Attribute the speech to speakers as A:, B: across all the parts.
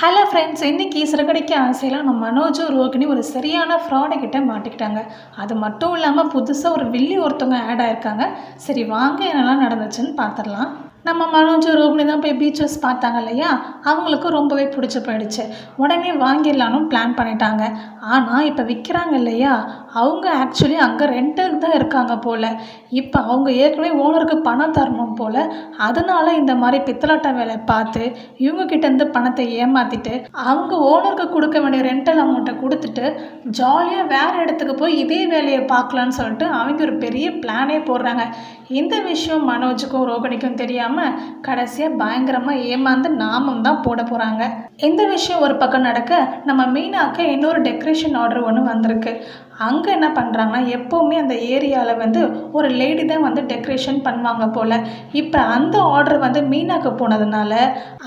A: Hello friends இன்றைக்கி சிறுகடிக்க ஆசையில் நம்ம மனோஜும் ரோகிணி ஒரு சரியான ஃப்ராடு கிட்ட மாட்டிக்கிட்டாங்க. அது மட்டும் இல்லாமல் புதுசாக ஒரு வில்லி ஒருத்தவங்க ஆட் ஆயிருக்காங்க. சரி வாங்க என்னெல்லாம் நடந்துச்சுன்னு பார்த்துடலாம். நம்ம மனோஜ் ரோகிணி தான் போய் பீச்சஸ் பார்த்தாங்க இல்லையா? அவங்களுக்கு ரொம்பவே பிடிச்சி போயிடுச்சு. உடனே வாங்கிடலான்னு பிளான் பண்ணிட்டாங்க. ஆனால் இப்போ விற்கிறாங்க இல்லையா? அவங்க ஆக்சுவலி அங்கே ரெண்டுக்கு தான் இருக்காங்க போல். இப்போ அவங்க ஏற்கனவே ஓனருக்கு பணம் தரணும் போல். அதனால் இந்த மாதிரி பித்தலாட்ட வேலை பார்த்து இவங்கக்கிட்டேருந்து பணத்தை ஏமாற்றிட்டு அவங்க ஓனருக்கு கொடுக்க வேண்டிய ரெண்டல் அமௌண்ட்டை கொடுத்துட்டு ஜாலியாக வேறு இடத்துக்கு போய் இதே வேலையை பார்க்கலான்னு சொல்லிட்டு அவங்க ஒரு பெரிய பிளானே போடுறாங்க. இந்த விஷயம் மனோஜுக்கும் ரோகிணிக்கும் தெரியாமல் கடைசியாக பயங்கரமாக ஏமாந்து நாமம் தான் போட போகிறாங்க இந்த விஷயம் ஒரு பக்கம் நடக்க நம்ம மீனாக்கு இன்னொரு டெக்கரேஷன் ஆர்டர் ஒன்று வந்திருக்கு. அங்கே என்ன பண்ணுறாங்கன்னா எப்போவுமே அந்த ஏரியாவில் வந்து ஒரு லேடி தான் வந்து டெக்கரேஷன் பண்ணுவாங்க போல். இப்போ அந்த ஆர்டர் வந்து மீனாக்கு போனதுனால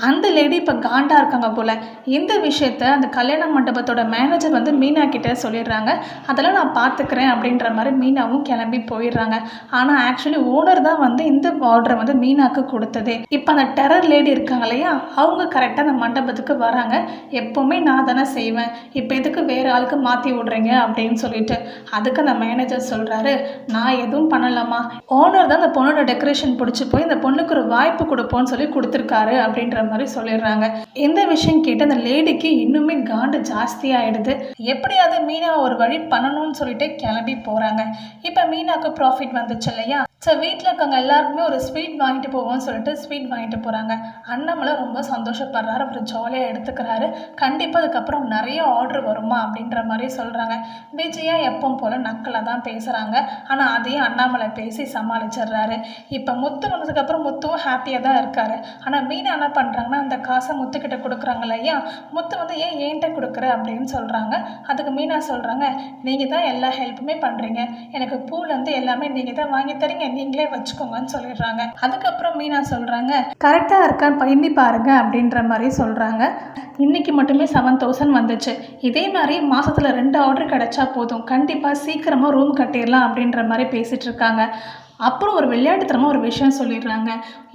A: அந்த லேடி இப்போ காண்டாக இருக்காங்க போல். இந்த விஷயத்த அந்த கல்யாண மண்டபத்தோட மேனேஜர் வந்து மீனா சொல்லிடுறாங்க. அதெல்லாம் நான் பார்த்துக்கிறேன் அப்படின்ற மாதிரி மீனாவும் கிளம்பி போயிடுறாங்க. ஆனால் ஆக்சுவலி ஓனர் தான் வந்து இந்த ஆர்டரை வந்து மீனாக்கு கொடுத்ததே. இப்போ அந்த டெரர் லேடி இருக்காங்க இல்லையா அவங்க கரெக்டாக அந்த மண்டபத்துக்கு வராங்க. எப்போவுமே நான் தானே செய்வேன். இப்போ எதுக்கு வேறு ஆளுக்கு மாற்றி விட்றீங்க அப்படின்னு சொல்லிட்டு அதுக்கு அந்த மேனேஜர் சொல்கிறாரு நான் எதுவும் பண்ணலாமா ஓனர் தான் அந்த பொண்ணோட டெக்கரேஷன் பிடிச்சி போய் இந்த பொண்ணுக்கு ஒரு வாய்ப்பு கொடுப்போம்னு சொல்லி கொடுத்துருக்காரு அப்படின்ற மாதிரி சொல்லிடுறாங்க. இந்த விஷயம் கேட்டு அந்த லேடிக்கு இன்னுமே காண்டு ஜாஸ்தியாகிடுது எப்படியாவது மீனா ஒரு வழி பண்ணணும்னு சொல்லிட்டு கிளம்பி போகிறாங்க இப்போ மீனாக்கு ப்ராஃபிட் வந்துச்சு இல்லையா? ஸோ வீட்டில் இருக்கவங்க எல்லாருக்குமே ஒரு ஸ்வீட் வாங்கிட்டு போவோம்னு சொல்லிட்டு ஸ்வீட் வாங்கிட்டு போகிறாங்க அண்ணாமலை ரொம்ப சந்தோஷப்படுறாரு அவர் ஜாலியாக எடுத்துக்கிறாரு. கண்டிப்பாக அதுக்கப்புறம் நிறைய ஆர்டர் வருமா அப்படின்ற மாதிரி சொல்கிறாங்க விஜயா எப்பவும் போல் நக்கலாக தான் பேசுகிறாங்க ஆனால் அதையும் அண்ணாமலை பேசி சமாளிச்சிடுறாரு. இப்போ முத்து வந்ததுக்கப்புறம் முத்துவும் ஹாப்பியாக தான் இருக்காரு. ஆனால் மீனா என்ன பண்ணுறாங்கன்னா அந்த காசை முத்துக்கிட்ட கொடுக்குறாங்க இல்லையா முத்து வந்து ஏன் ஏன்ட்ட கொடுக்குற? அப்படின்னு சொல்கிறாங்க அதுக்கு மீனா சொல்கிறாங்க நீங்கள் தான் எல்லா ஹெல்ப்புமே பண்ணுறீங்க எனக்கு பூலேருந்து எல்லாமே நீங்கள் தான் வாங்கி தரீங்க. நீங்களே வச்சுக்கோங்கன்னு சொல்லிடுறாங்க. அதுக்கப்புறம் மீனா சொல்கிறாங்க கரெக்டாக இருக்கான்னு பயந்தி பாருங்க அப்படின்ற மாதிரி சொல்கிறாங்க இன்னைக்கு மட்டுமே செவன் தௌசண்ட் வந்துச்சு. இதே மாதிரி மாதத்தில் ரெண்டு ஆர்டர் கிடைச்சா போதும். கண்டிப்பாக சீக்கிரமாக ரூம் கட்டிடலாம் அப்படின்ற மாதிரி பேசிகிட்டு இருக்காங்க. அப்புறம் ஒரு விளையாட்டுத்தனமாக ஒரு விஷயம் சொல்லிடுறாங்க.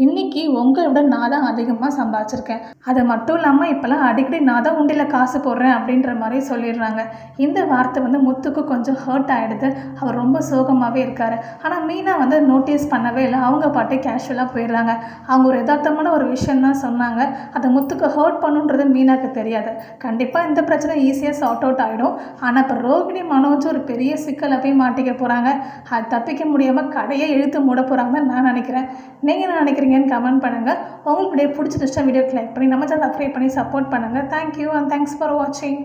A: இன்னைக்கு உங்களை விட நான் தான் அதிகமாக சம்பாதிச்சிருக்கேன். அது மட்டும் இல்லாமல் இப்போல்லாம் அடிக்கடி நான் தான் உண்டியில் காசு போடுறேன் அப்படின்ற மாதிரி சொல்லிடுறாங்க. இந்த வார்த்தை வந்து முத்துக்கு கொஞ்சம் ஹர்ட் ஆகிடுது அவர் ரொம்ப சோகமாகவே இருக்கார். ஆனால் மீனா வந்து நோட்டீஸ் பண்ணவே இல்லை. அவங்க பாட்டு கேஷுவலாக போயிடுறாங்க. அவங்க ஒரு யதார்த்தமான ஒரு விஷயம் தான் சொன்னாங்க. அதை முத்துக்கு ஹர்ட் பண்ணுன்றது மீனாக்கு தெரியாது. கண்டிப்பாக இந்த பிரச்சனை ஈஸியாக சார்ட் அவுட் ஆகிடும் ஆனால் இப்போ ரோகிணி மனோஜ் ஒரு பெரிய சிக்கலை போய் மாட்டிக்க போகிறாங்க அது தப்பிக்க முடியாமல் கடையை இழுத்து மூட போகிறாங்கன்னு நான் நினைக்கிறேன். நீங்கள் என்ன நினைக்கிறீங்கன்னு கமெண்ட் பண்ணுங்கள் உங்களுக்கு வீடியோ பிடிச்சிருச்சா வீடியோக்கு லைக் பண்ணி நம்ம சேனல் சப்ஸ்கிரைப் பண்ணி சப்போர்ட் பண்ணுங்கள் thank you and thanks for வாட்சிங்